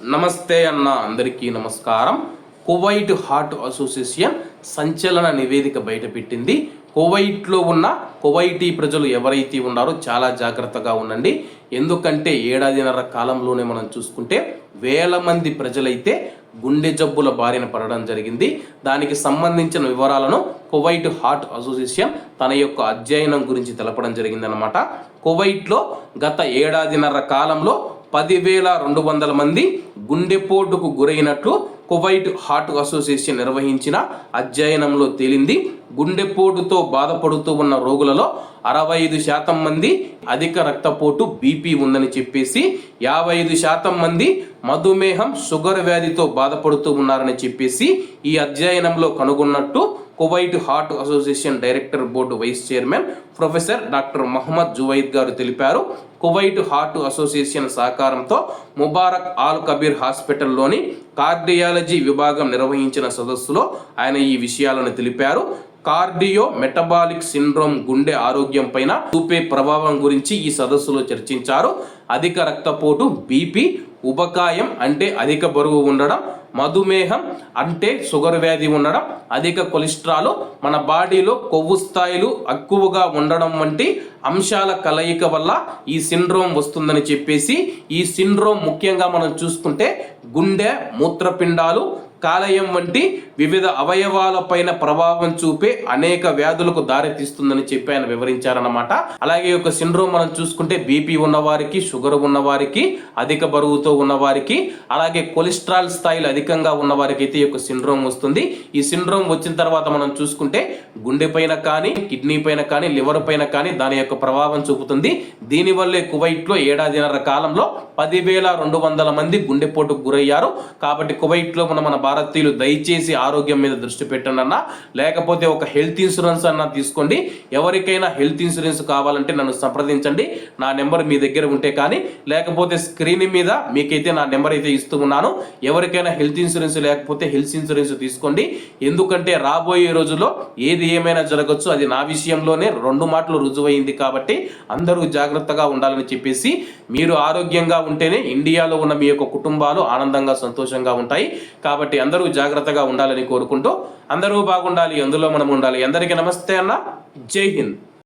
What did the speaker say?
నమస్తే అన్న అందరికీ నమస్కారం. కువైట్ హార్ట్ అసోసియేషన్ సంచలన నివేదిక బయటపెట్టింది. కువైట్లో ఉన్న కువైటీ ప్రజలు ఎవరైతే ఉన్నారో చాలా జాగ్రత్తగా ఉండండి. ఎందుకంటే ఏడాదిన్నర కాలంలోనే మనం చూసుకుంటే వేల మంది ప్రజలైతే గుండె జబ్బుల బారిన పడడం జరిగింది. దానికి సంబంధించిన వివరాలను కువైట్ హార్ట్ అసోసియేషన్ తన యొక్క అధ్యయనం గురించి తెలపడం జరిగిందనమాట కువైట్లో గత ఏడాదిన్నర కాలంలో పదివేల రెండు వందల మంది గుండెపోటుకు గురైనట్లు కువైట్ హార్ట్ అసోసియేషన్ నిర్వహించిన అధ్యయనంలో తేలింది. గుండెపోటుతో బాధపడుతూ ఉన్న రోగులలో అరవై ఐదు శాతం మంది అధిక రక్తపోటు బీపీ ఉందని చెప్పేసి యాభై ఐదు శాతం మంది మధుమేహం షుగర్ వ్యాధితో బాధపడుతూ ఉన్నారని చెప్పేసి ఈ అధ్యయనంలో కనుగొన్నట్టు Kuwait heart association director board vice chairman professor doctor Mohammed Juwaid గారు తెలిపారు కువైట్ హార్ట్ అసోసియేషన్ సహకారంతో ముబారక్ ఆల్ కబీర్ హాస్పిటల్లోని కార్డియాలజీ విభాగం నిర్వహించిన సదస్సులో ఆయన ఈ విషయాలను తెలిపారు. కార్డియో మెటబాలిక్ సిండ్రోమ్ గుండె ఆరోగ్యం పైన చూపే ప్రభావం గురించి ఈ సదస్సులో చర్చించారు. అధిక రక్తపోటు బీపీ ఉపకాయం అంటే అధిక బరువు ఉండడం మధుమేహం అంటే షుగర్ వ్యాధి ఉండడం అధిక కొలెస్ట్రాల్ మన బాడీలో కొవ్వు స్థాయిలు ఎక్కువగా ఉండడం వంటి అంశాల కలయిక వల్ల ఈ సిండ్రోమ్ వస్తుందని చెప్పేసి ఈ సిండ్రోమ్ ముఖ్యంగా మనం చూసుకుంటే గుండె మూత్రపిండాలు కాలేయం వంటి వివిధ అవయవాలపైన ప్రభావం చూపే అనేక వ్యాధులకు దారితీస్తుందని చెప్పి ఆయన వివరించారన్నమాట. అలాగే ఒక సిండ్రోమ్ మనం చూసుకుంటే బీపీ ఉన్నవారికి షుగర్ ఉన్నవారికి అధిక బరువుతో ఉన్నవారికి అలాగే కొలెస్ట్రాల్ స్థాయిలు అధికంగా ఉన్నవారికి అయితే ఈ యొక్క సిండ్రోమ్ వస్తుంది. ఈ సిండ్రోమ్ వచ్చిన తర్వాత మనం చూసుకుంటే గుండె పైన కానీ కిడ్నీ పైన కానీ లివర్ పైన కానీ దాని యొక్క ప్రభావం చూపుతుంది. దీనివల్లే కువైట్లో ఏడాదిన్నర కాలంలో పదివేల రెండు వందల మంది గుండెపోటుకు గురయ్యారు. కాబట్టి కువైట్లో మన మన భారతీయులు దయచేసి ఆరోగ్యం మీద దృష్టి పెట్టండి అన్న లేకపోతే ఒక హెల్త్ ఇన్సూరెన్స్ అన్న తీసుకోండి. ఎవరికైనా హెల్త్ ఇన్సూరెన్స్ కావాలంటే నన్ను సంప్రదించండి. నా నెంబర్ మీ దగ్గర ఉంటే కానీ లేకపోతే స్క్రీన్ మీద మీకైతే నా నెంబర్ అయితే ఇస్తూ ఉన్నాను. ఎవరికైనా హెల్త్ ఇన్సూరెన్స్ లేకపోతే హెల్త్ ఇన్సూరెన్స్ తీసుకోండి. ఎందుకంటే రాబోయే రోజుల్లో ఏది ఏమైనా జరగచ్చు అది నా విషయంలోనే రెండు మాటలు రుజువైంది కాబట్టి అందరూ జాగ్రత్తగా ఉండాలని చెప్పేసి మీరు ఆరోగ్యంగా ఉంటేనే ఇండియాలో ఉన్న మీ యొక్క కుటుంబాలు ఆనందంగా సంతోషంగా ఉంటాయి. కాబట్టి కాబట్టి అందరూ జాగ్రత్తగా ఉండాలని కోరుకుంటూ అందరూ బాగుండాలి అందులో మనం ఉండాలి. అందరికీ నమస్తే అన్న. జై హింద్.